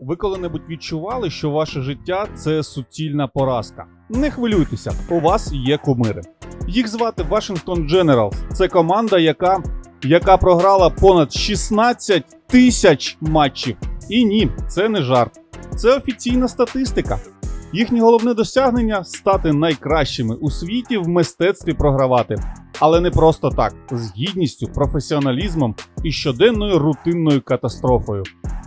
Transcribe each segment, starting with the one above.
Ви коли-небудь відчували, що ваше життя це суцільна поразка? Не хвилюйтеся, у вас є кумири. Їх звати Washington Generals. Це команда, яка, яка програла понад 16 тисяч матчів. І ні, це не жарт. Це офіційна статистика. Їхнє головне досягнення стати найкращими у світі в мистецтві програвати. Але не просто так, з гідністю, професіоналізмом і щоденною рутинною катастрофою.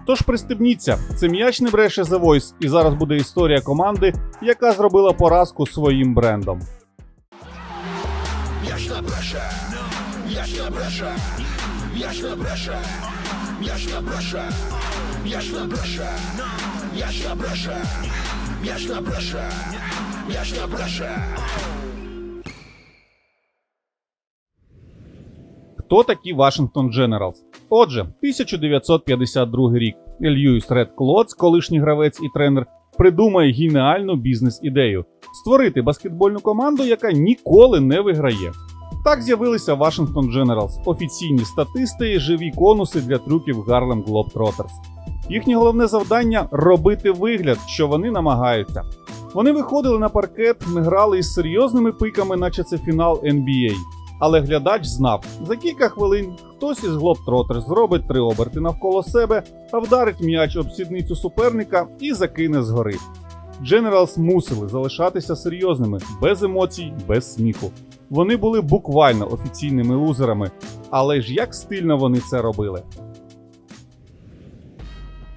Тож пристебніться, це м'яч не бреше The Voice, і зараз буде історія команди, яка зробила поразку своїм брендом. М'яч на бреше, м'яч на бреше, м'яч на бреше, м'яч на бреше, м'яч на бреше, м'яч на бреше, м'яч на бреше, м'яч на бреше. Хто такі Washington Generals? Отже, 1952 рік. Льюіс Ред Клоц, колишній гравець і тренер, придумає геніальну бізнес-ідею створити баскетбольну команду, яка ніколи не виграє. Так з'явилися Washington Generals – офіційні статисти живі конуси для трюків Harlem Globetrotters. Їхнє головне завдання робити вигляд, що вони намагаються. Вони виходили на паркет, грали із серйозними пиками, наче це фінал NBA. Але глядач знав, за кілька хвилин хтось із Globetrotters зробить три оберти навколо себе, а вдарить м'яч об сідницю суперника і закине згори. Generals мусили залишатися серйозними, без емоцій, без сміху. Вони були буквально офіційними лузерами, але ж як стильно вони це робили.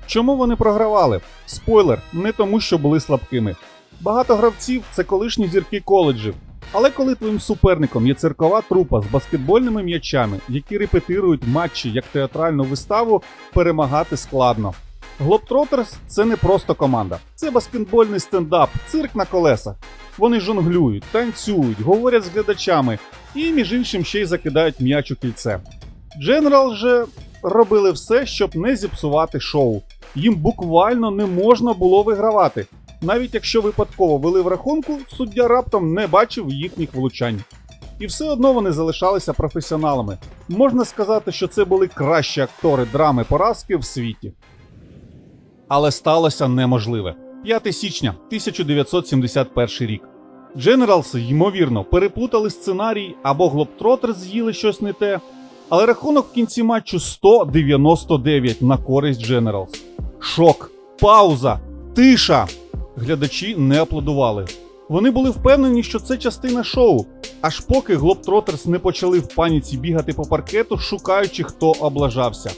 Чому вони програвали? Спойлер, не тому, що були слабкими. Багато гравців це колишні зірки коледжів. Але коли твоїм суперником є циркова трупа з баскетбольними м'ячами, які репетирують матчі як театральну виставу, перемагати складно. Globetrotters – це не просто команда, це баскетбольний стендап, цирк на колесах. Вони жонглюють, танцюють, говорять з глядачами і, між іншим, ще й закидають м'яч у кільце. General же робили все, щоб не зіпсувати шоу. Їм буквально не можна було вигравати. Навіть якщо випадково вели в рахунку, суддя раптом не бачив їхніх влучань. І все одно вони залишалися професіоналами. Можна сказати, що це були кращі актори драми поразки в світі. Але сталося неможливе. 5 січня 1971 рік. Дженералс, ймовірно, переплутали сценарій або Глобтротер з'їли щось не те. Але рахунок в кінці матчу 199 на користь Дженералс. Шок, пауза, тиша. Глядачі не аплодували. Вони були впевнені, що це частина шоу, аж поки Глобтротерс не почали в паніці бігати по паркету, шукаючи, хто облажався.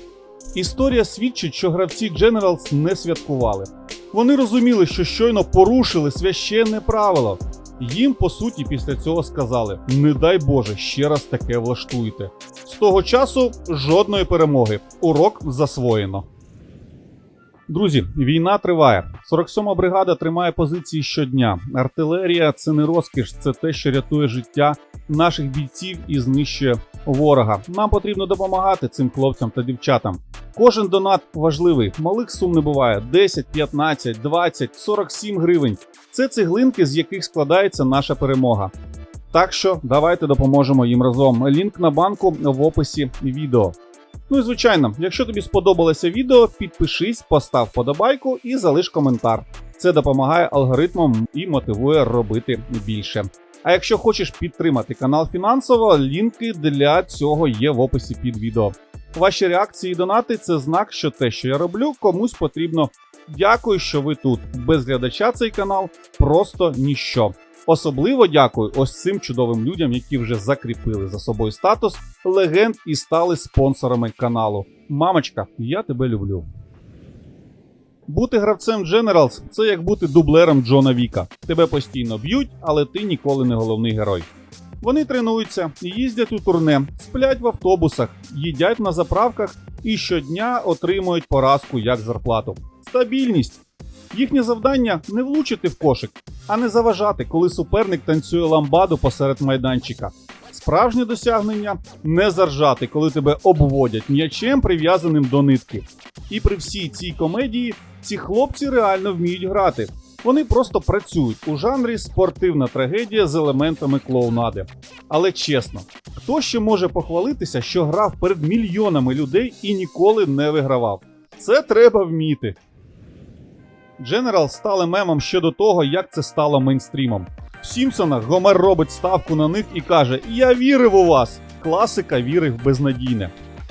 Історія свідчить, що гравці Generals не святкували. Вони розуміли, що щойно порушили священне правило. Їм, по суті, після цього сказали: не дай Боже, ще раз таке влаштуйте. З того часу жодної перемоги. Урок засвоєно. Друзі, війна триває. 47-ма бригада тримає позиції щодня. Артилерія це не розкіш, це те, що рятує життя наших бійців і знищує ворога. Нам потрібно допомагати цим хлопцям та дівчатам. Кожен донат важливий. Малих сум не буває: 10, 15, 20, 47 гривень. Це цеглинки, з яких складається наша перемога. Так що давайте допоможемо їм разом. Лінк на банку в описі відео. Ну і звичайно, якщо тобі сподобалося відео, підпишись, постав подобайку і залиш коментар. Це допомагає алгоритмам і мотивує робити більше. А якщо хочеш підтримати канал фінансово, лінки для цього є в описі під відео. Ваші реакції і донати це знак, що те, що я роблю, комусь потрібно. Дякую, що ви тут. Без глядача цей канал просто ніщо. Особливо дякую ось цим чудовим людям, які вже закріпили за собою статус легенд і стали спонсорами каналу. Мамочка, я тебе люблю. Бути гравцем Generals – це як бути дублером Джона Віка. Тебе постійно б'ють, але ти ніколи не головний герой. Вони тренуються, їздять у турне, сплять в автобусах, їдять на заправках і щодня отримують поразку як зарплату. Стабільність. Їхнє завдання не влучити в кошик, а не заважати, коли суперник танцює ламбаду посеред майданчика. Справжнє досягнення не заржати, коли тебе обводять м'ячем, прив'язаним до нитки. І при всій цій комедії ці хлопці реально вміють грати. Вони просто працюють у жанрі спортивна трагедія з елементами клоунади. Але чесно, хто ще може похвалитися, що грав перед мільйонами людей і ніколи не вигравав? Це треба вміти. Generals стали мемом ще до того, як це стало мейнстрімом. В Сімпсонах Гомер робить ставку на них і каже: Я вірив у вас! Класика віри в безнадійне.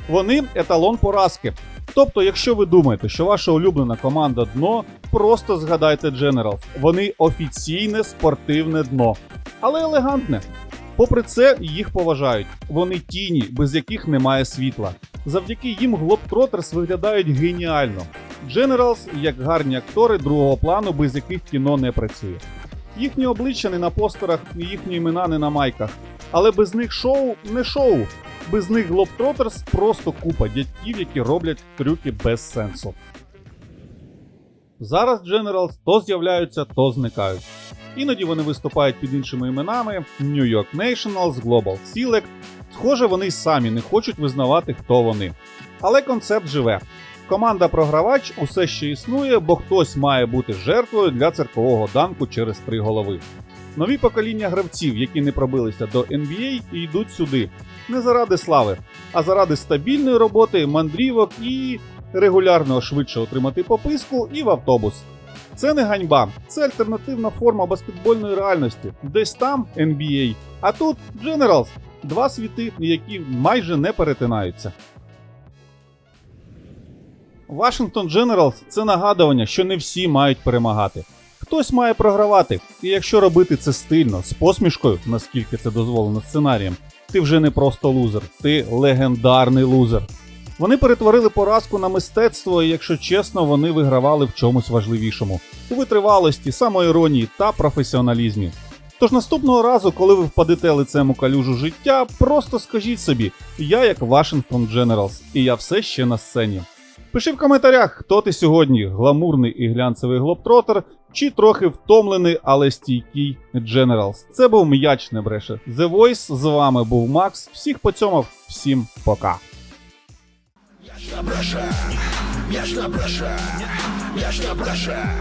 Вони еталон поразки. Тобто, якщо ви думаєте, що ваша улюблена команда дно, просто згадайте Generals. Вони офіційне спортивне дно, але елегантне. Попри це, їх поважають. Вони тіні, без яких немає світла. Завдяки їм Globetrotters виглядають геніально. Generals як гарні актори другого плану, без яких кіно не працює. Їхні обличчя не на постерах, їхні імена не на майках. Але без них шоу не шоу. Без них Globetrotters просто купа дядьків, які роблять трюки без сенсу. Зараз Generals то з'являються, то зникають. Іноді вони виступають під іншими іменами New York Nationals, Global Select. Схоже, вони самі не хочуть визнавати, хто вони. Але концепт живе. Команда програвач усе ще існує, бо хтось має бути жертвою для циркового данку через три голови. Нові покоління гравців, які не пробилися до NBA, і йдуть сюди не заради слави, а заради стабільної роботи, мандрівок і регулярно швидше отримати пописку і в автобус. Це не ганьба, це альтернативна форма баскетбольної реальності. Десь там NBA, а тут Generals. Два світи, які майже не перетинаються. Вашингтон Generals – це нагадування, що не всі мають перемагати. Хтось має програвати, і якщо робити це стильно, з посмішкою, наскільки це дозволено сценарієм, ти вже не просто лузер, ти легендарний лузер. Вони перетворили поразку на мистецтво, і якщо чесно, вони вигравали в чомусь важливішому у витривалості, самоіронії та професіоналізмі. Тож наступного разу, коли ви впадете лицем у калюжу життя, просто скажіть собі: я як Вашингтон Generals, і я все ще на сцені. Пиши в коментарях, хто ти сьогодні гламурний і глянцевий глобтротер, чи трохи втомлений, але стійкий Дженералс. Це був м'яч не бреше. The Voice, з вами був Макс. Всіх поцьомав, всім пока. Ясно бреша, ясно м'яч не бреша,